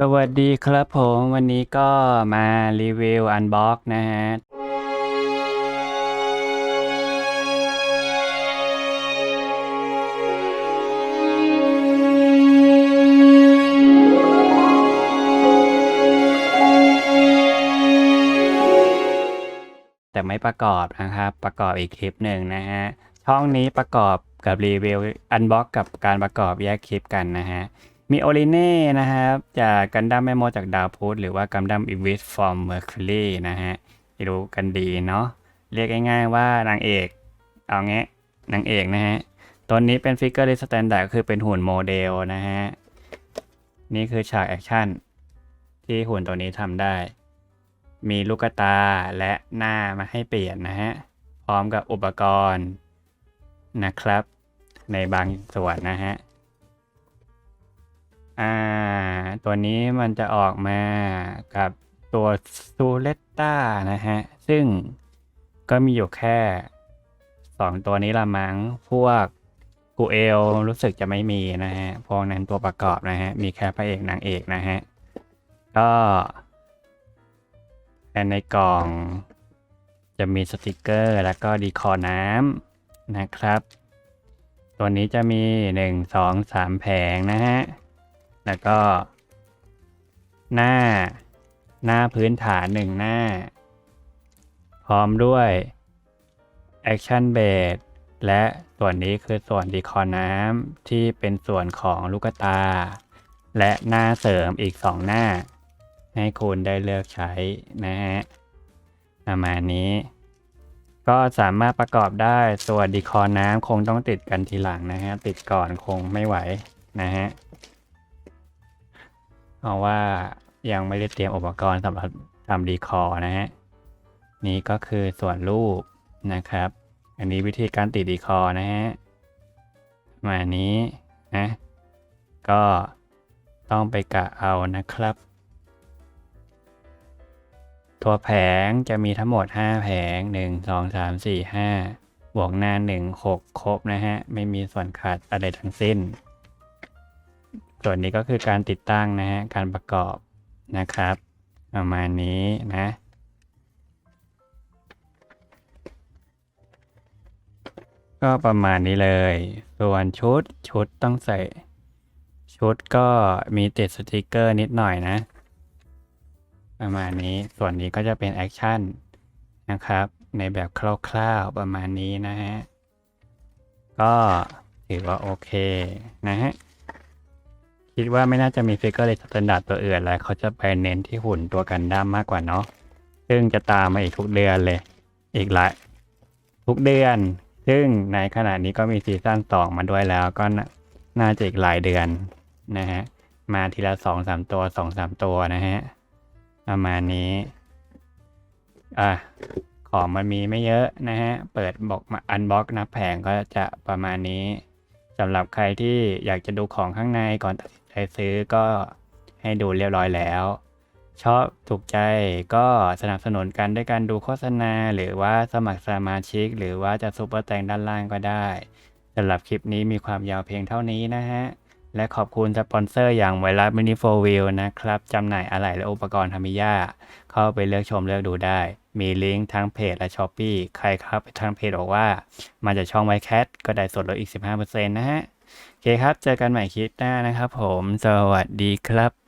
สวัสดีครับผมวันนี้ก็มารีวิวอันบ็อกนะฮะ แต่ไม่ประกอบนะครับ ประกอบอีกคลิปหนึ่งนะฮะ ช่องนี้ประกอบกับรีวิวอันบ็อกกับการประกอบแยกคลิปกันนะฮะ มีโอลิเน่นะครับ จากกันดั้มแม่โมจากดาวพุธหรือว่ากันดั้มอีวิสฟอร์มเมอร์คิวรีนะฮะรู้กันดีเนาะเรียกง่ายๆว่านางเอก เอางี้นางเอกนะฮะตัวนี้เป็นฟิกเกอร์ลิสแตนดาร์ดคือเป็นหุ่นโมเดลนะฮะ นี่คือฉากแอคชั่น ที่หุ่นตัวนี้ทำได้ มีลูกตาและหน้ามาให้เปลี่ยนนะฮะ พร้อมกับอุปกรณ์นะครับ ในบางส่วนนะฮะ อ่า ตัวนี้มันจะออกมากับตัวซูเลตตานะฮะ ซึ่งก็มีอยู่แค่สองตัวนี้ละมั้ง พวกกูเอลรู้สึกจะไม่มีนะฮะ พวกนั้นตัวประกอบนะฮะ มีแค่พระเอกนางเอกนะฮะ ก็ในกล่องจะมีสติกเกอร์แล้วก็ดีคอร์น้ำนะครับ ตัวนี้จะมีหนึ่งสองสามแผงนะฮะ แล้วก็ หน้า หน้าพื้นฐานหนึ่งหน้า พร้อมด้วย Action b a s และส่วนนี้คือส่วนดีคอน้ำที่เป็นส่วนของลูกตา และหน้าเสริมอีก 2 หน้า ให้คุณได้เลือกใช้นะฮะประมาณนี้ ก็สามารถประกอบได้ส่วนดีคอน้ำคงต้องติดกันทีหลังนะฮะ ติดก่อนคงไม่ไหวนะฮะ เพราะว่ายังไม่ได้เตรียมอุปกรณ์สำหรับทำดีคอร์นะฮะ นี่ก็คือส่วนรูปนะครับ อันนี้วิธีการติดดีคอร์นะฮะ มานี้นะ ก็ต้องไปกะเอานะครับ ตัวแผงจะมีทั้งหมด 5 แผง 1 2 3 4 5บวกหน้า 1 6 ครบนะฮะ ไม่มีส่วนขาดอะไรทั้งสิ้น ส่วนนี้ก็คือการติดตั้งนะฮะ การประกอบนะครับ ประมาณนี้นะ ก็ประมาณนี้เลย ส่วนชุดชุดต้องใส่ ชุดก็มีติดสติกเกอร์นิดหน่อยนะ ประมาณนี้ส่วนนี้ก็จะเป็นแอคชั่นนะครับ ในแบบคร่าวๆประมาณนี้นะฮะ ก็ถือว่าโอเคนะฮะ คิดว่าไม่น่าจะมีฟิกเกอร์เลยสแตนดาร์ดตัวอื่นแล้วเขาจะไปเน้นที่หุ่นตัวกันดั้มมากกว่าเนาะซึ่งจะตามมาอีกทุกเดือนเลย อีกหลายทุกเดือน ซึ่งในขณะนี้ก็มีซีซั่นสองมาด้วยแล้วก็น่าน่าจะอีกหลายเดือนนะฮะมาทีละสองสามตัวสองสามตัวนะฮะประมาณนี้อะของมันมีไม่เยอะนะฮะ เปิดบอกมาอันบ็อกนับแผงก็จะประมาณนี้สำหรับใครที่อยากจะดูของข้างในก่อนตัด ครซื้อก็ให้ดูเรียบร้อยแล้ว ชอบถูกใจก็สนับสนุนกันด้วยการดูโฆษณา หรือว่าสมัครสมาชิก หรือว่าจะซุปเปอร์แตงด้านล่างก็ได้สำหรับคลิปนี้มีความยาวเพียงเท่านี้นะฮะ และขอบคุณสปอนเซอร์อย่างไวรัสมินิโฟวิลนะครับจำหน่ายอะไหล่และอุปกรณ์ทามิยาเข้าไปเลือกชมเลือกดูได้ มีลิงก์ทั้งเพจและช้อปปีใครครับทางเพจบอกว่า มาจากช่องไวแคทก็ได้ส่วนลดอีก 15%นะฮะ โอเคครับ เจอกันใหม่คลิปหน้านะครับผม สวัสดีครับ